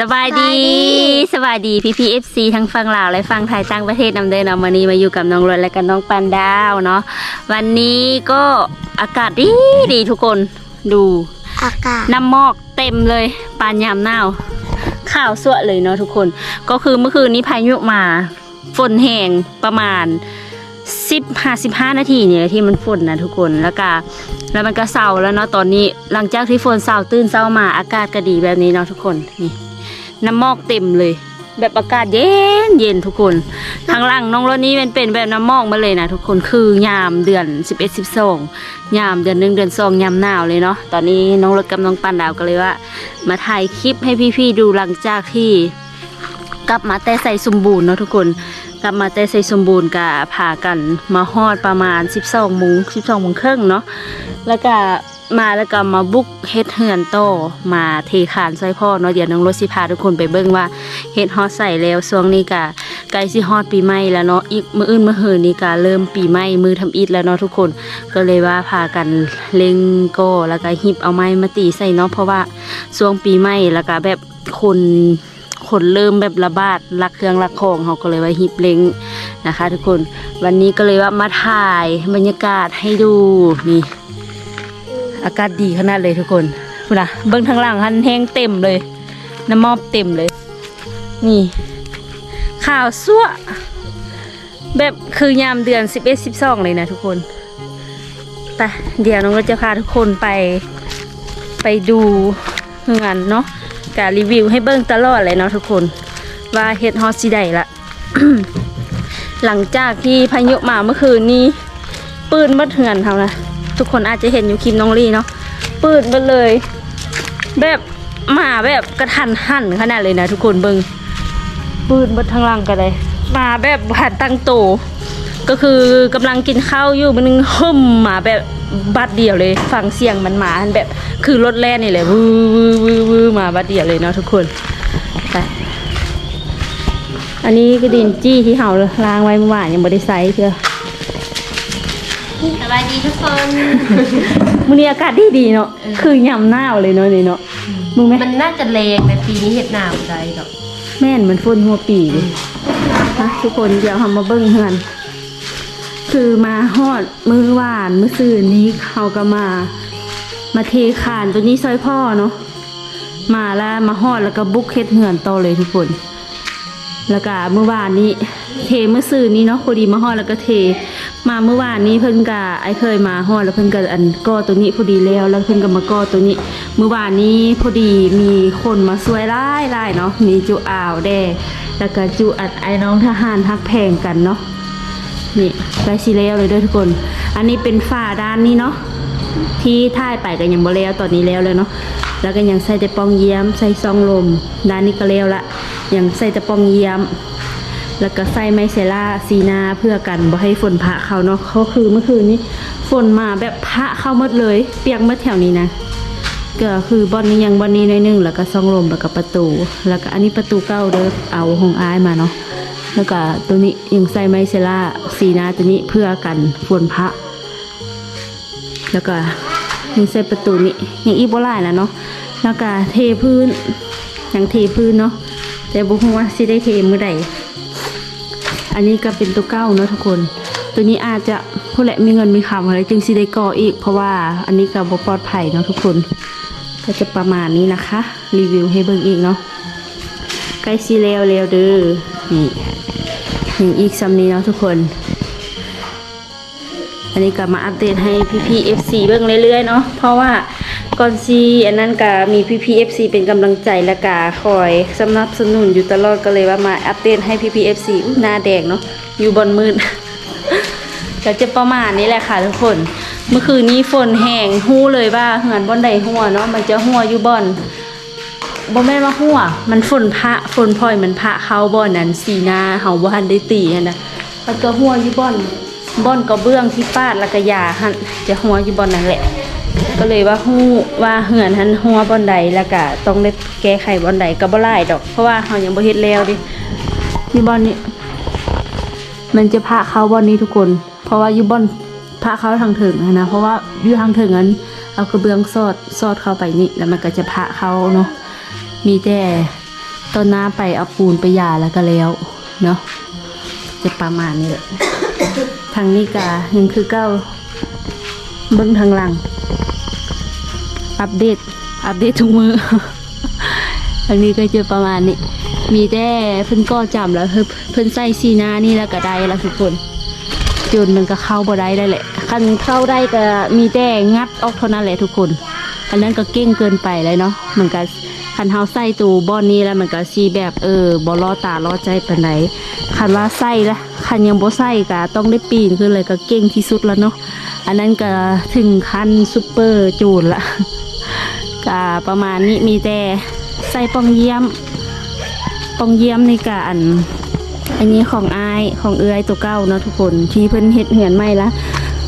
สบายดีสบายดีพี่พีเอฟซีทั้งฝั่งลาวและฝั่งไทยต่างประเทศนำเดินเอามานี้มาอยู่กับน้องรถและกับน้องปันดาวเนาะวันนี้ก็อากาศดีดีทุกคนดูอากาศน้ำหมอกเต็มเลยปานยามหนาวข่าวสวะเลยเนาะทุกคน ก็คือเมื่อคืนนี้พายุมาฝนแห้งประมาณสิบห้าสิบห้านาทีเนี่ยที่มันฝนนะทุกคนแล้วก็แล้วมันก็เศร้าแล้วเนาะตอนนี้หลังจากที่ฝนเศร้าตื่นเศร้ามาอากาศก็ดีแบบนี้เนาะทุกคนนี่ น้ำมอกเต็มเลย แบบอากาศเย็นเย็นทุกคนทางล่างน้องรถนี้มันเป็นแบบน้ำมอกมาเลยนะทุกคนคือยามเดือน 11 12ยามเดือนหนึ่งเดือนสองยามหนาวเลยเนาะตอนนี้น้องรถกับน้องปันดาวก็เลยว่า มาถ่ายคลิปให้พี่ๆดูหลังจากที่กลับมาแต่ใส่สมบูรณ์เนาะทุกคนกลับมาแต่ใส่สมบูรณ์กับพากันมาฮอดประมาณ 12โมง12โมงครึ่งเนาะแล้วก็ มาแล้วก็มาบุกเฮ็ดเฮือนโตมาเทคานใส่พ่อเนาะเดี๋ยวน้องรถสิพาทุกคนไปเบิ่งว่าเฮ็ดฮอดใส่แล้วช่วงนี้ก็ใกล้สิฮอดปีใหม่แล้วเนาะอีกมื้ออื่นมื้อเฮือนี้ก็เริ่มปีใหม่มือทำอิฐแล้วเนาะทุกคน ก็เลยว่าพากันเล็งก้แล้วก็หิบเอาไม้มาตีใส่เนาะเพราะว่าช่วงปีใหม่แล้วก็แบบคนคนเริ่มแบบระบาดรักเครื่องรักของเขาก็เลยว่าหิบเล็งนะคะ ทุกคนวันนี้ก็เลยว่ามาถ่ายบรรยากาศให้ดูนี่ อากาศดีขนาดเลยทุกคนคุณนะเบิ้งทางหลังหันแห้งเต็มเลย น้ำมอบเต็มเลย นี่ข่าวซั่วแบบคือยามเดือน11 12เลยนะทุกคนไปเดี๋ยวน้องก็จะพาทุกคนไปไปดูงานเนาะการรีวิวให้เบิ้งตลอดเลยเนาะทุกคน ว่าเฮ็ดฮอตสิได้ละหลังจากที่พายุมาเมื่อคืนนี้ปืนมัดเถือนเขานะ ทุกคนอาจจะเห็นอยู่คลิปน้องลี่เนาะปืนมาเลย แบบมาแบบกระทันหันขนาดเลยนะทุกคนเบิงปืนมัดทางล่างกันเลยมาแบบหันตั้งโต ก็คือกำลังกินข้าวอยู่มันนึงฮึ่มมาแบบบัดเดียวเลยฟังเสียงมันมาแบบคือรถแล่นนี่เลยวื้อวื้อวื้อวื้มาบัดเดียวเลยเนาะทุกคนไปอันนี้ก็ดินจี้ที่เห่าล้างไว้เมื่อวานยังไม่ได้ใส่เชียว สบายดีทุกคนมื้อนี้อากาศดีดีๆเนาะคือยามหนาวเลยเนาะนี่เนาะมึงไหมมันน่าจะแรงในปีนี้เห็ดหนาวใจดอกแม่นมันฝนหัวปีเลยนะทุกคนเดี๋ยวทำมาเบิ้งเฮือนคือมาฮอดมือหวานมือสื่อนี้เขาก็มา มาเทคานตัวนี้ซอยพ่อเนาะมาแล้วมาฮอดแล้วก็บุกเฮ็ดเฮือนต่อเลยทุกคน แล้วก็เมื่อวานนี้ เทเมื่อสื่อนี้เนาะพอดีมาฮอดแล้วก็เท มาเมื่อวานนี้เพิ่นก็ไอเคยมาฮอดแล้วเพิ่นก็อันก่อตัวนี้พอดีแล้วแล้วเพิ่นก็มาก่อตัวนี้ เมื่อวานนี้พอดีมีคนมาช่วยไล่ไล่เนาะมีจุอ่าวแดแล้วก็จุอัดไอ้น้องทหารฮักแพงกันเนาะนี่ใกล้สิแล้วเลยด้อทุกคน อันนี้เป็นฝ้าด้านนี้เนาะที่ท่ายไปก็ยังบ่แล้วตอนนี้แล้วเลยเนาะแล้วก็ยังใส่แต่ปองเยี่ยมใส่ซองลมด้านนี้ก็แล้วละยังใส่แต่ปองเยี่ยม แล้วก็ใส่ไมเซล่าซีนาเพื่อกันบ่ให้ฝนพระเขาเนาะเขาคือเมื่อคืนนี้ฝนมาแบบพระเข้าหมดเลย เปียกหมดแถวนี้นะ ก็คือบอนนี้ยังบอนนี้น้อยหนึงแล้วก็ซองลมแล้วก็ประตู แล้วก็อันนี้ประตูเก้าเด้อเอาของอายมาเนาะแล้วก็ตัวนี้ยังใส่ไมเซล่าซีนาตัวนี้เพื่อกันฝนพระ แล้วก็ยังใส่ประตูนี้ยังอีกบ่หลายแล้วเนาะแล้วก็เทพื้นยังเทพื้นเนาะแต่บ่ฮู้ว่าสิได้เทมือใด อันนี้ก็เป็นตัวเก้าเนอะทุกคน ตัวนี้อาจจะผู้แหละมีเงินมีคำอะไรจึงสิได้ก่ออีก เพราะว่าอันนี้ก็บ่ปลอดภัยเนาะทุกคน ก็จะประมาณนี้นะคะ รีวิวให้เบิ่งอีกเนาะใกล้สิแล้วแล้วเด้อนี่ยังอีกซ้ำนี้เนาะทุกคน อันนี้ก็มาอัปเดตให้พี่ๆ FC เบิ่งเรื่อยๆเนาะเพราะว่า ก่อนซีอันนั้นก็มีพี่ๆ FC เป็นกำลังใจและกาคอยสนับสนุนอยู่ตลอดก็เลยว่ามาอัปเดตให้พี่ๆ FC อุ๊ยหน้าแดงเนาะอยู่บนมืดก็จะประมาณนี้แหละค่ะทุกคน เมื่อคืนนี้ฝนแห้งหู้เลยว่าเหือนบอนใดหัวเนาะมันจะหัวอยู่บอนบ่แม่นว่าหัว มันฝนพระฝนพลอยมันพระเข้าบ่อนนั้นสีหน้าเฮาบ่ทันได้ตีนะมันก็หัวอยู่บ่อนบ่อนกระเบื้องที่ฟาดแล้วก็ยาหันจะหัวอยู่บ่อนนั่นแหละ ก็เลยว่าฮู้ว่าเหือนหันหัวบอนใดแล้วก็ต้องได้แก้ไขบอนใดก็บ่หลาดอก เพราะว่าเฮายังบ่เฮ็ดแล้วดินี่บอนนี้ มันจะพระเขาบอนนี้ทุกคน เพราะว่าอยู่บอนพระเขาทางถึงนะเพราะว่าอยู่ทางถึงนั้นเอากระเบื้องซอดซอดเข้าไปนี่แล้วมันก็จะพระเขาเนาะมีแต่ตอนหน้าไปเอาปูนไปยาแล้วก็แล้วเนาะจะประมาณนี้แหละทางนี้กายังคือเก้าเบิ้งทางหลัง อัปเดต อัปเดตทุกมือทางนี้ก็จะประมาณนี้ มีแต่เพิ่นก็จำแล้วเพิ่นเพิ่นใส่ซีหนานี่แล้วก็ได้แล้วทุกคนจนมันก็เข้าบ่ได้ได้แหละคันเข้าได้ก็มีแต่งัดออกเท่านั้นแหละทุกคน อันนั้นก็เก่งเกินไปเลยเนาะมันก็คันเฮาใส่ตูบอนนี้แล้วมันก็สีแบบเออบ่ล่อตาล่อใจปานใดคันว่าใส่ละคันยังบ่ใส่ก็ต้องได้ปีนขึ้นเลยก็เก่งที่สุดแล้วเนาะอันนั้นก็ถึงขั้นซุปเปอร์จูนละ ก็ประมาณนี้มีแต่ใส่ปองเยี่ยม ปองเยี่ยมในกอัน อันนี้ของอายของเอื้อยตัวเก้าเนาะทุกคน ที่เพิ่นเฮ็ดเหือนใหม่ละ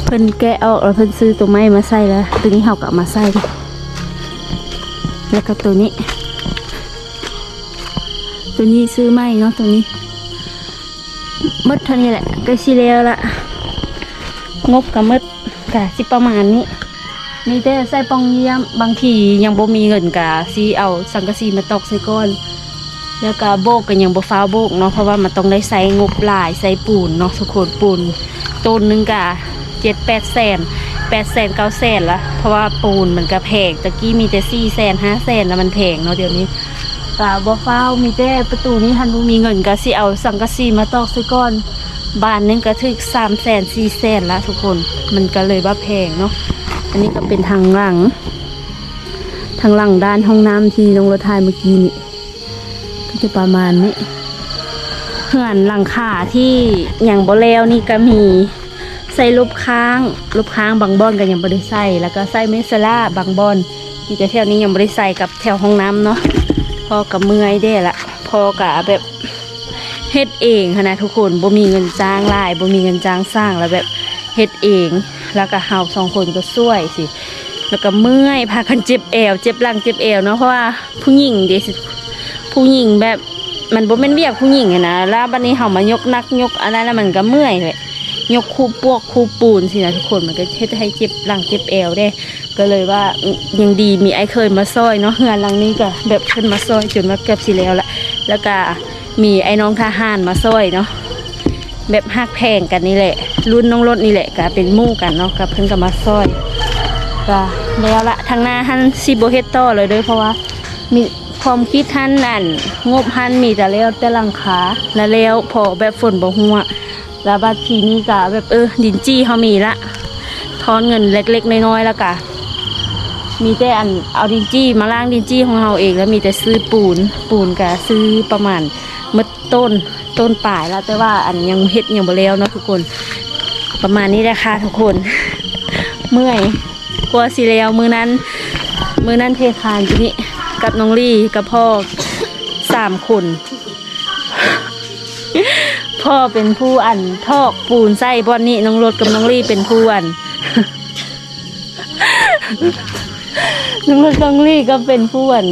เพิ่นแกะออกแล้วเพิ่นซื้อตัวไม้มาใส่แล้วตัวนี้เฮาก็เอามาใส่แล้วก็ตัวนี้ ตัวนี้ซื้อไม้เนาะตัวนี้มดเท่านี้แหละก็สิแล้วละงบก็หมดก็สิประมาณนี้ มีแต่ใส่ปองเยี่ยมบางทียังบ่มีเงินกะสิเอาสังกะสีมาตอกใส่ก้อนแล้วก็โบกกันยังบ่ฟ้าโบกเนาะเพราะว่ามันต้องได้ใส่งบหลายใส่ปูนเนาะทุกคนปูนต้นหนึงกะเจ็ดแปดแสนแปดแสนเก้าแสนละเพราะว่าปูนมันก็แพงตะกี้มีแต่สี่แสนห้าแสนแล้วมันแพงเนาะเดี๋ยวนี้กะบ่ฟ้ามีแต่ประตูนี้ทันบ่มีเงินก็สิเอาสังกะสีมาตอกใส่ก้อนบานหนึงก็ถึกสามแสนสี่แสนละทุกคนมันก็เลยว่าแพงเนาะ อันนี้ก็เป็นทางหลัง ทางหลังด้านห้องน้ำที่ลงรถไทยเมื่อกี้นี่ก็จะประมาณนี้เหือนหลังคาที่อย่างบ่แล้วนี่ก็มีใส่รูปค้างรูปค้างบางบอนก็ยังบ่ได้ใส่แล้วก็ใส่เมสลาบางบอนที่จะแถวนี้ยังบ่ได้ใส่กับแถวห้องน้ำเนาะพอกับเมื่อยได้ละพอกับแบบเฮ็ดเองหั้นะทุกคนบ่มีเงินจ้างลายบ่มีเงินจ้างสร้างแล้วแบบเฮ็ดเอง แล้วก็เฮาสองคนก็ช่วยสิ แล้วก็เมื่อยพากันเจ็บแอวเจ็บหลังเจ็บแอวเนาะเพราะว่าผู้หญิงเดสิผู้หญิงแบบมันบ่เป็นเวียกผู้หญิงนะแล้วบัดนี้เฮามายกนักยกอันนั้นแล้วมันก็เมื่อยเลยยกคูปวกคูปูนสินะทุกคนมันก็เฮ็ดให้เจ็บหลังเจ็บแอวได้ ก็เลยว่ายังดีมีไอ้เคยมาซอยเนาะงานหลังนี้ก็แบบเพิ่นมาซอยจนว่าเกือบสิแล้วละแล้วก็มีไอ้น้องทหารมาซอยเนาะ แบบฮักแพงกันนี่แหละ รุ่นน้องรถนี่แหละก็เป็นมู่กันเนาะกับเพิ่นก็มาซอยก็แล้วละทางหน้าหันซิโบเฮตโตเลยด้วยเพราะว่ามีความคิดท่านนั่นงบหันมีแต่แล้วแต่หลังคาแล้วแล้วพอแบบฝนบ่หัวแล้วบัดทีนี้ก็แบบเออดินจี้เขามีละทอนเงินเล็กๆน้อยๆแล้วก็มีแต่อันเอาดินจี้มาล้างดินจี้ของเราเองแล้วมีแต่ซื้อปูนปูนก็ซื้อประมาณมดต้น ต้นป่ายแล้วแต่ว่าอันยังเฮ็ดยังบ่แล้วเนาะทุกคน ประมาณนี้แหละค่ะทุกคน เมื่อย กลัวสิแล้วมือนั้น มือนั้นเทคานจุนี่กับน้องลี่กับพ่อสามคนพ่อเป็นผู้อันทอกปูนไส้บอนนี่น้องรถกับน้องลี่เป็นผู้อันน้องรถน้องลี่ก็เป็นผู้อัน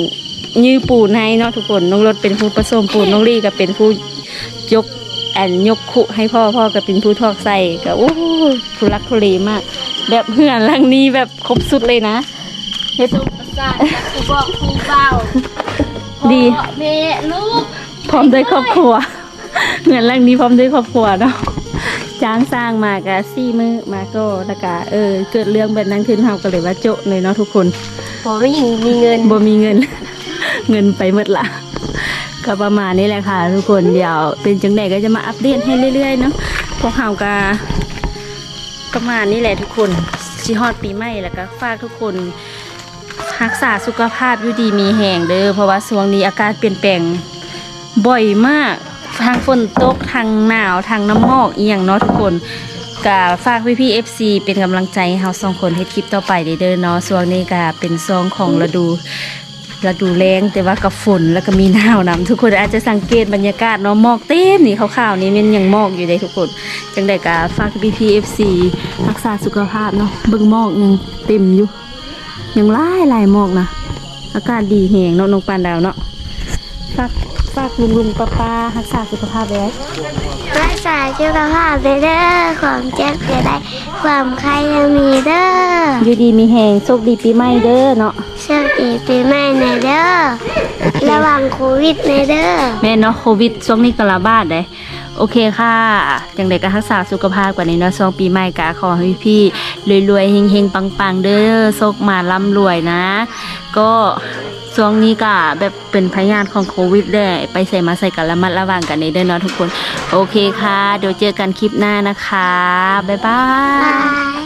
ยื้อปูนให้เนาะทุกคนน้องรถเป็นผู้ผสมปูนน้องลี่ก็เป็นผู้ ยกแอนยกขุให้พ่อพ่อก็เป็นผู้ทอกใส่ก็โอ้ยทุลักทุเลมาก แบบเพื่อนหลังนี้แบบครบสุดเลยนะเฮ็ดประสาทจากครูบอกครูเบาดีพ่อแม่ลูกพร้อมด้วยครอบครัวเหมือนหลังนี้พร้อมด้วยครอบครัวเนาะจ้างสร้างมากะซี่มือมาก็แล้วก็เออ เกิดเรื่องแบบนั้นขึ้นเฮาก็เลยว่าโจะเลยเนาะทุกคนพอไม่ยิงมีเงินบ่มีเงิน เงินไปหมดละ ก็ประมาณนี้แหละค่ะ ทุกคนเดี๋ยวเป็นจังไดก็จะมาอัปเดตให้เรื่อยๆเนาะพวกเฮาก็ประมาณนี้แหละทุกคนสิฮอดปีใหม่แล้วก็ฝากทุกคนรักษาสุขภาพอยู่ดีมีแห่งเด้อเพราะว่าช่วงนี้อากาศเปลี่ยนแปลงบ่อยมากทางฝนตกทางหนาวทางน้ำหมอกอียงเนาะทุกคนก็ฝากพี่พี่ๆ FC เป็นกำลังใจเฮาสองคนเฮ็ดคลิปต่อไปเด้อเนาะช่วงนี้ก็เป็นซองของฤดู ฤดูแล้งแต่ว่ากับฝนแล้วก็มีหนาวนำทุกคนอาจจะสังเกตบรรยากาศเนาะหมอกเต็มนี่ขาวๆนี่มันยังหมอกอยู่เลยทุกคน จังไดก็ฝากพี่พี่ FC รักษาสุขภาพเนาะเบิ่งหมอกยังเต็มอยู่ ยังไล่ไล่หมอกนะอากาศดีแหงเนาะนกปานดาวเนาะฝากฝากลุงลุงป้าป้ารักษาสุขภาพไว้รักษาสุขภาพไปเด้อความเจ็บจะได้ ความใครยังมีเด้ออยู่ดีมีแหงโชคดีปีใหม่เด้อเนาะโชโชคดีปีใหม่ในเด้อระวังโควิดในเด้อแม่เนาะโควิดช่วงนี้ก็ระบาดเลยโอเคค่ะจังไดก็รักษาสุขภาพกว่านี้เนาะช่วงปีใหม่กะขอให้พี่รวยๆเฮงๆปังๆ เด้อโชคมาร่ำรวยนะ ก็ช่วงนี้ก็แบบเป็นพยานของโควิดแหละไปใส่มาใส่กันระมัดระวังกันในเด้อเนาะทุกคน โอเคค่ะ เดี๋ยวเจอกันคลิปหน้านะคะ บ๊ายบาย